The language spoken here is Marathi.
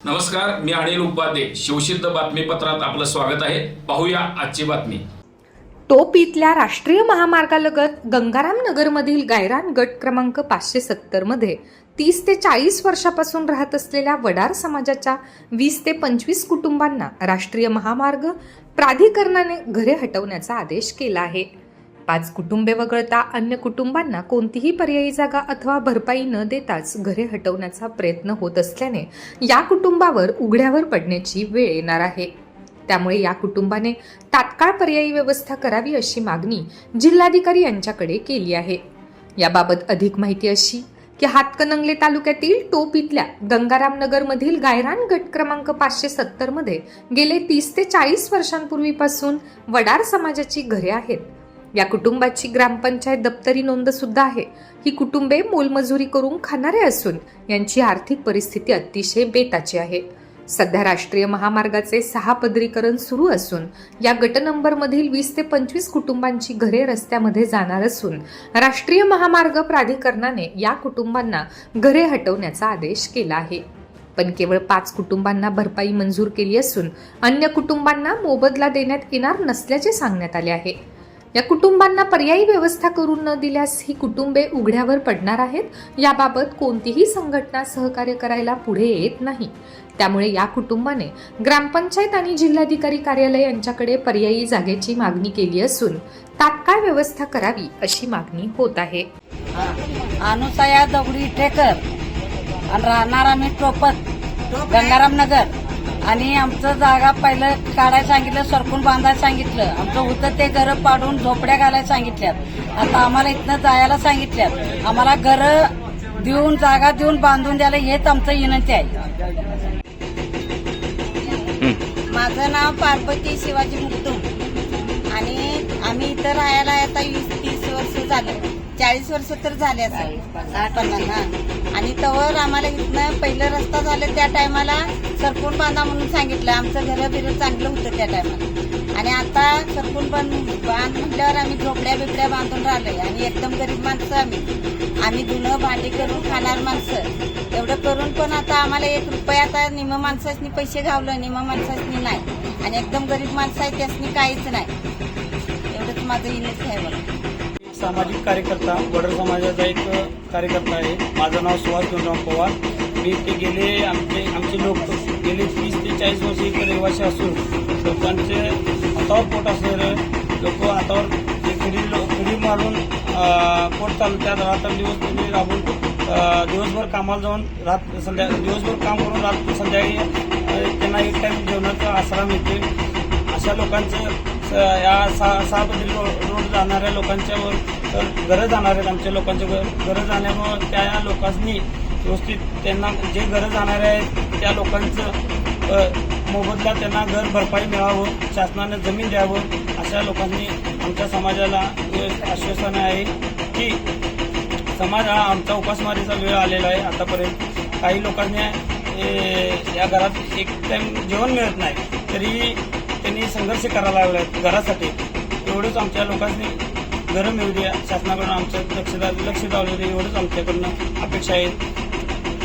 नमस्कार मी अनिल उपाध्ये. शिवसिद्ध बातमीपत्रात आपलं स्वागत आहे. पाहूया आजची बातमी. टोप इथल्या राष्ट्रीय महामार्गालगत गंगाराम नगरमधील गायरान गट क्रमांक पाचशे सत्तरमध्ये तीस ते चाळीस वर्षापासून राहत असलेल्या वडार समाजाच्या वीस ते पंचवीस कुटुंबांना राष्ट्रीय महामार्ग प्राधिकरणाने घरे हटवण्याचा आदेश केला आहे. पाच कुटुंबे वगळता अन्य कुटुंबांना कोणतीही पर्यायी जागा अथवा भरपाई न देताच घरे हटवण्याचा प्रयत्न होत असल्याने या कुटुंबावर उघड्यावर पडण्याची वेळ येणार आहे. त्यामुळे या कुटुंबाने तात्काळ पर्यायी व्यवस्था करावी अशी मागणी जिल्हाधिकारी यांच्याकडे केली आहे. याबाबत अधिक माहिती अशी की हातकणंगले तालुक्यातील टोप इथल्या गंगारामनगरमधील गायरान गट क्रमांक पाचशे सत्तरमध्ये गेले तीस ते चाळीस वर्षांपूर्वीपासून वडार समाजाची घरे आहेत. या कुटुंबाची ग्रामपंचायत दप्तरी नोंद सुद्धा आहे. ही कुटुंबे मोलमजुरी करून खाणारे असून यांची आर्थिक परिस्थिती अतिशय बेताची आहे. सध्या राष्ट्रीय महामार्गाचे सहा पदरीकरण सुरू असून या गट नंबरमधील वीस ते पंचवीस कुटुंबांची घरे रस्त्यामध्ये जाणार असून राष्ट्रीय महामार्ग प्राधिकरणाने या कुटुंबांना घरे हटवण्याचा आदेश केला आहे. पण केवळ पाच कुटुंबांना भरपाई मंजूर केली असून अन्य कुटुंबांना मोबदला देण्यात येणार नसल्याचे सांगण्यात आले आहे. या कुटुंबांना पर्यायी व्यवस्था करून न दिल्यास ही कुटुंबे उघड्यावर पडणार आहेत? याबाबत कोणतीही संघटना सहकार्य करायला पुढे येत नाही. त्यामुळे या कुटुंबाने ग्रामपंचायत आणि जिल्हाधिकारी कार्यालय यांच्याकडे पर्यायी जागेची मागणी केली असून तात्काळ व्यवस्था करावी अशी मागणी होत आहे. अनुसया दगडी ठेकर. आणि राहणार आम्ही टोपत. गंगाराम नगर. आणि आमचं जागा पहिलं काढायला सांगितलं सरकून बांधायला सांगितलं. आमचं होतं ते घरं पाडून झोपड्या घालायला सांगितल्यात. आता आम्हाला इथनं जायला सांगितल्यात. आम्हाला घरं देऊन जागा देऊन बांधून द्यायला हेच आमचं विनंती आहे. माझं नाव पार्वती शिवाजी मुक्तुम आणि आम्ही इथं राहायला आता वीस तीस वर्ष झाले. चाळीस वर्ष तर झाले पन्नास. हा. आणि तवर आम्हाला इथनं पहिलं रस्ता झाले त्या टायमाला सरपून बांधा म्हणून सांगितलं. आमचं घर बिरं चांगलं होतं त्या टायमाला. आणि आता सरपून बांध बांध म्हटल्यावर आम्ही झोपड्या बिपड्या बांधून राहिलोय. आणि एकदम गरीब माणसं आम्ही. आम्ही धुणं भांडी करून खाणार माणसं. एवढं करून पण आता आम्हाला एक रुपया आता निम माणसासनी पैसे घावलं निम माणसासनी नाही. आणि एकदम गरीब माणसं आहे त्यासनी काहीच नाही. एवढंच माझं विनंती आहे बघा. सामाजिक कार्यकर्ता वडर समाजाचा एक कार्यकर्ता आहे. माझं नाव सुहास दोनराव पवार. मी ते गेले आमचे आमचे लोक गेले तीस ते चाळीस वर्ष इथे रहिवासी असून लोकांचे हातावर पोट असणारे लोक हातावर ते खडी खडी मारून चालू पोट चालतात रात्रंदिवस तुम्ही राबून दिवसभर कामाला जाऊन रात संध्या दिवसभर काम करून रात संध्याकाळी त्यांना एक टाईम जेवणाचा आसरा मिळते अशा लोकांचं स- या सहा सहा गरज जाणाऱ्या लोकांच्यावर तर घरं जाणार आहेत आमच्या लोकांच्या गरज जाण्यामुळं त्या लोकांनी व्यवस्थित त्यांना जे गरज जाणारे आहेत त्या लोकांचं मोबदला त्यांना घर भरपाई मिळावं शासनानं जमीन द्यावं अशा लोकांनी आमच्या समाजाला आश्वासन आहे की समाज हा आमचा उपासमारीचा वेळ आलेला आहे आतापर्यंत. काही लोकांनी या घरात एक टाईम जेवण मिळत नाही तरी त्यांनी संघर्ष करायला लागला घरासाठी. एवढंच आमच्या लोकांनी घरं मिळू द्या. शासनाकडून आमचं लक्ष लक्ष द्यावं एवढंच आमच्याकडनं अपेक्षा आहेत.